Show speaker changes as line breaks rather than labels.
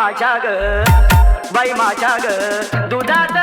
माझ्या ग बाई माझ्या ग दुधात